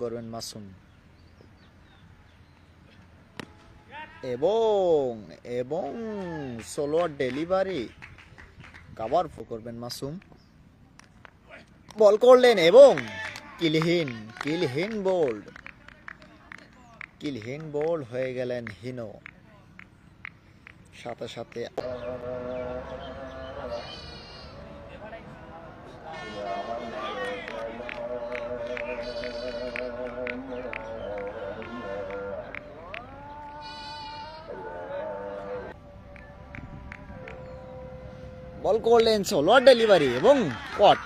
করবেন মাসুম। এবং এবং সোলো ডেলিভারি কাভার করবেন মাসুম। বল করলেন এবং কিলহীন কিলহীন বোল্ড কিলহীন বোল্ড হয়ে গেলেন হিনো। সাথে সাথে বল করলেন সোলো ডেলিভারি এবং কট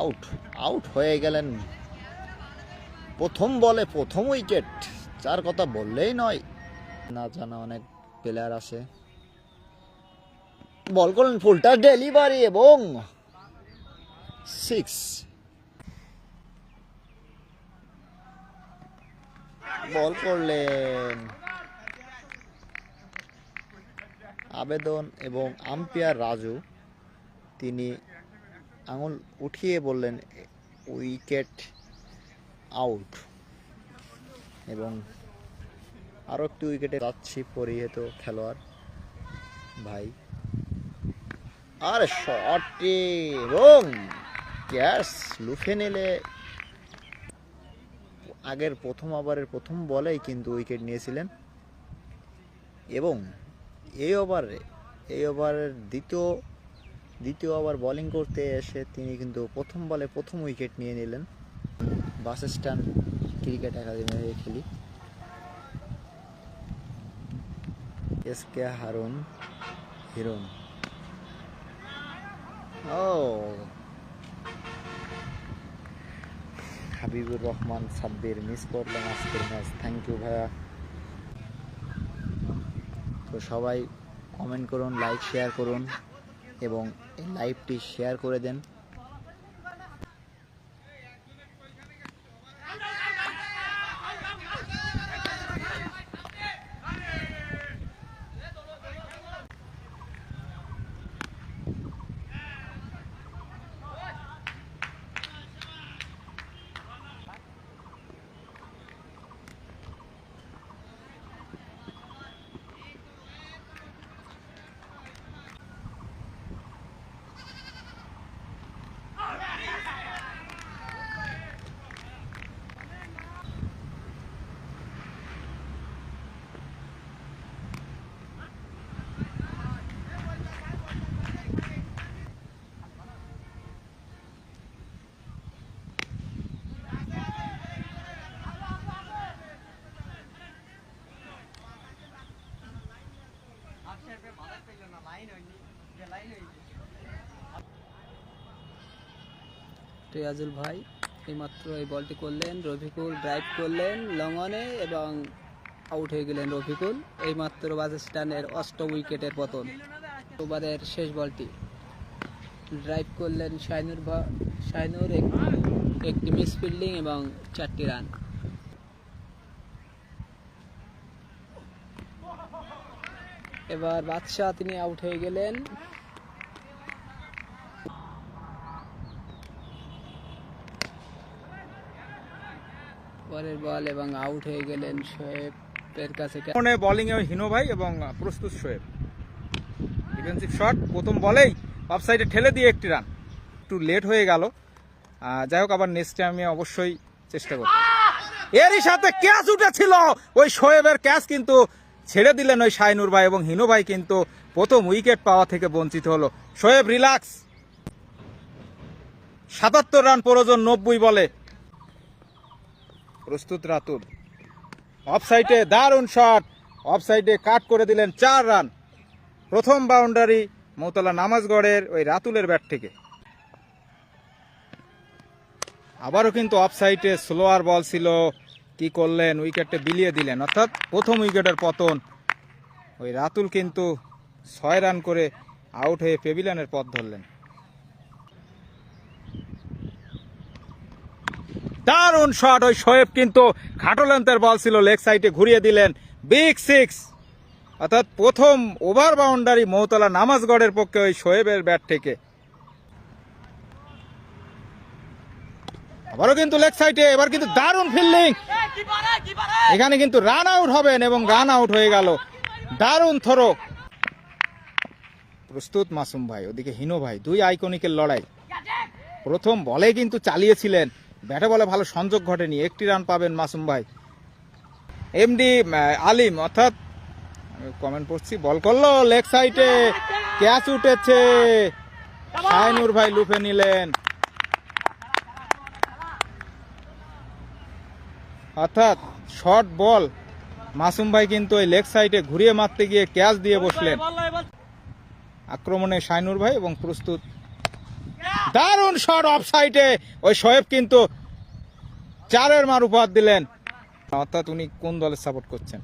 আউট আউট হয়ে গেলেন। প্রথম বলে প্রথম উইকেট, যার কথা বললেই নয়। না জানা অনেক প্লেয়ার আছে বল করলেন ফুলটা ডেলিভারি এবং সিক্স বল করলেন আবেদন এবং আম্পায়ার রাজু, তিনি আঙুল উঠিয়ে বললেন, উইকেট আউট। এবং আরও একটি উইকেটে যাচ্ছি পরিহিত খেলোয়াড় ভাই। আর শটটি এবং ক্যাশ লুফে নিলে আগের প্রথম ওভারের প্রথম বলেই কিন্তু উইকেট নিয়েছিলেন। এবং এই ওভারে এই ওভারের দ্বিতীয় দ্বিতীয় ওভার বোলিং করতে এসে তিনি কিন্তু প্রথম বলে প্রথম উইকেট নিয়ে নিলেন। বাস স্ট্যান্ড ক্রিকেট একাডেমি হয়ে খেলি। এস কে হারুন হিরন ও। হাবিবুর রহমান সাব্বির মিস করলেন আজকের ম্যাচ থ্যাংক ইউ ভাইয়া। তো সবাই কমেন্ট করুন লাইক শেয়ার করুন এবং এই লাইভটি শেয়ার করে দেন। রিয়াজুল ভাই, এইমাত্র এই বলটি করলেন, রফিকুল ড্রাইভ করলেন লঙ্গনে এবং আউট হয়ে গেলেন রফিকুল। এইমাত্র বাজেস্টানের অষ্টম উইকেটের পতন। ওভারের শেষ বলটি। ড্রাইভ করলেন শাইনুর শাইনুর একটি মিস ফিল্ডিং এবং চারটি রান এবার বাদশাহ তিনি আউট হয়ে গেলেন। পরের বল এবং আউট হয়ে গেলেন শোয়েবের কাছে বোলিং এ হিনো ভাই এবং প্রস্তুত শোয়েব। ডিফেন্সিভ শট প্রথম বলেই অফ সাইডে ঠেলে দিয়ে একটি রান একটু লেট হয়ে গেল। যাই হোক, আবার নেক্সট টাইমে অবশ্যই চেষ্টা করব। এরই সাথে ক্যাচ উঠেছিল! ওই শোয়েবের ক্যাচ কিন্তু ছেড়ে দিলেন ওই শাইনুর ভাই এবং হিনো ভাই কিন্তু প্রথম উইকেট পাওয়া থেকে বঞ্চিত হলো। শোয়েব রিল্যাক্স সাতাত্তর রান প্রয়োজন নব্বই বলে। প্রস্তুত রাতুল। অফ সাইডে দারুণ শট। অফ সাইডে কাট করে দিলেন চার রান। প্রথম বাউন্ডারি মৌতলা নামাজগড়ের ওই রাতুলের ব্যাট থেকে। আবারও কিন্তু অফ সাইডে স্লোয়ার বল ছিল। কি করলেন? উইকেটে বিলিয়ে দিলেন। অর্থাৎ প্রথম উইকেটের পতন। ওই রাতুল কিন্তু ছয় রান করে আউট হয়ে পেভিলিয়নের পথ ধরলেন। দারুণ শট ওই শোয়েব কিন্তু খাটো লেন্থের বল ছিল লেগ সাইডে ঘুরিয়ে দিলেন। বিগ সিক্স অর্থাৎ প্রথম ওভার বাউন্ডারি মৌতলা নামাজগড়ের পক্ষে ওই শোয়েবের ব্যাট থেকে। আবারও কিন্তু লেগ সাইডে এবার কিন্তু দারুণ ফিল্ডিং এখানে কিন্তু রান আউট হবেন এবং রান আউট হয়ে গেল। দারুণ থরো প্রস্তুত মাসুম ভাই, ওদিকে হিনো ভাই, দুই আইকনিকের লড়াই। প্রথম বলে কিন্তু চালিয়েছিলেন। ব্যাটে বলে ভালো সংযোগ ঘটেনি। একটি রান পাবেন মাসুম ভাই। এমডি আলিম, অর্থাৎ কমেন্ট পড়ছি বল করল লেগ সাইডে ক্যাচ উঠেছে। শাইনুর ভাই লুফে নিলেন। অর্থাৎ শর্ট বল মাসুম ভাই কিন্তু ওই লেগ সাইডে ঘুরিয়ে মারতে গিয়ে ক্যাচ দিয়ে বসলেন। আক্রমণে শাইনুর ভাই এবং প্রস্তুত দারুণ শট অফ সাইডে ওই শোয়েব কিন্তু চারের মার উপহার দিলেন। অর্থাৎ উনি কোন দলের সাপোর্ট করছেন?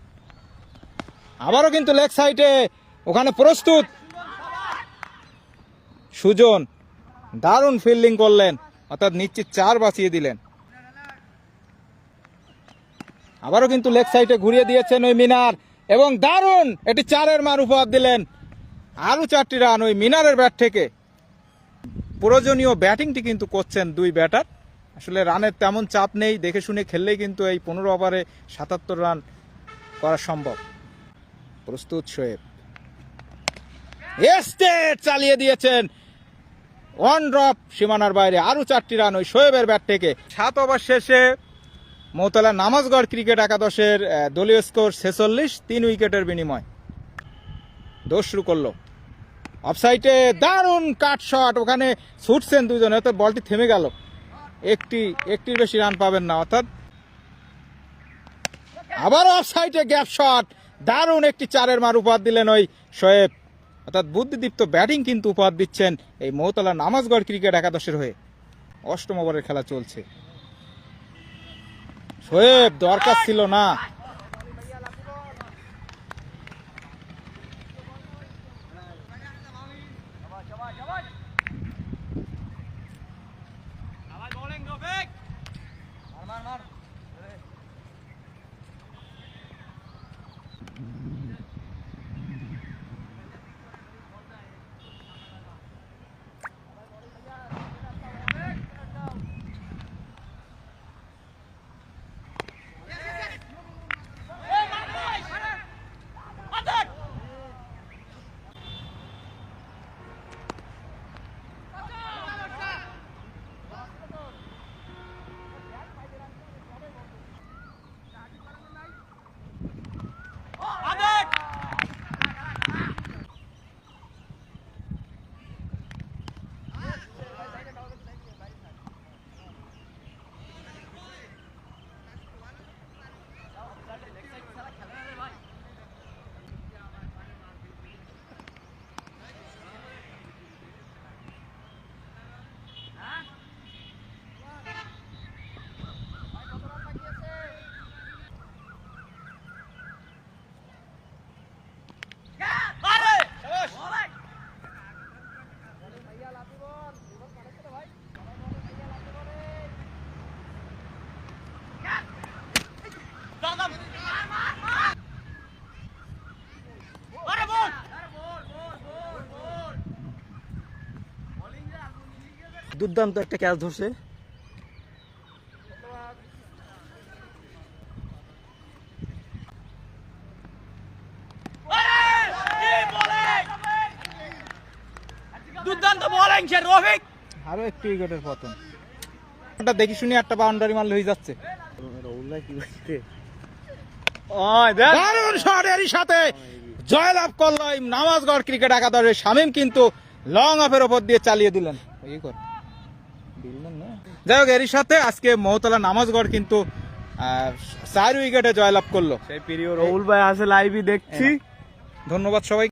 আবারও কিন্তু লেগ সাইডে ওখানে প্রস্তুত। সুজন দারুণ ফিল্ডিং করলেন, অর্থাৎ নিশ্চিত চার বাঁচিয়ে দিলেন। আবারও কিন্তু লেগ সাইডে ঘুরিয়ে দিয়েছেন ওই মিনার, এবং দারুণ এটি চারের মার উপহার দিলেন। আরও চারটি রান ওই মিনারের ব্যাট থেকে। প্রয়োজনীয় ব্যাটিংটি কিন্তু করছেন দুই ব্যাটার। আসলে রানের তেমন চাপ নেই, দেখে শুনে খেললেই কিন্তু এই পনেরো ওভারে সাতাত্তর রান করা সম্ভব। প্রস্তুত শোয়েব। এস্টেট চালিয়ে দিয়েছেন ওয়ান ড্রপ সীমানার বাইরে, আরও চারটি রান ওই শোয়েবের ব্যাট থেকে। সাত ওভার শেষে মৌতলা নামাজগড় ক্রিকেট একাদশের দলীয় স্কোর ছেচল্লিশ, তিন উইকেটের বিনিময়। দোষ শুরু করল। অফসাইটে দারুণ কাট শট ওখানে ছুটছেন দুজনে, অর্থাৎ বলটি থেমে গেল। একটি, একটির বেশি রান পাবেন না, অর্থাৎ। আবার অফসাইটে গ্যাপ শট দারুণ একটি চারের মার উপহার দিলেন ওই শোয়েব। অর্থাৎ বুদ্ধিদীপ্ত ব্যাটিং কিন্তু উপহার দিচ্ছেন এই মৌতলা নামাজগড় ক্রিকেট একাদশের হয়ে। অষ্টম ওভারের খেলা চলছে। শোয়েব, দরকার ছিল না। দুর্দান্ত একটা ক্যাচ ধরছে। দুর্দান্ত বলিং সে রফিক। আরও একটু উইকেটের পতন। এটা দেখি শুনি একটা বাউন্ডারি মারলে হয়ে যাচ্ছে। দারুণ সাথে। জয়লাভ করল নামাজগড় ক্রিকেট একাদশের শামীম কিন্তু লং অফের ওপর দিয়ে চালিয়ে দিলেন। এই কর? যাই হোক এরই সাথে আজকে মহতলা নামাজগড় কিন্তু আহ, চার উইকেটে জয়লাভ করল। সেই প্রিয় রৌল ভাই আছে লাইভই দেখছি। ধন্যবাদ সবাইকে।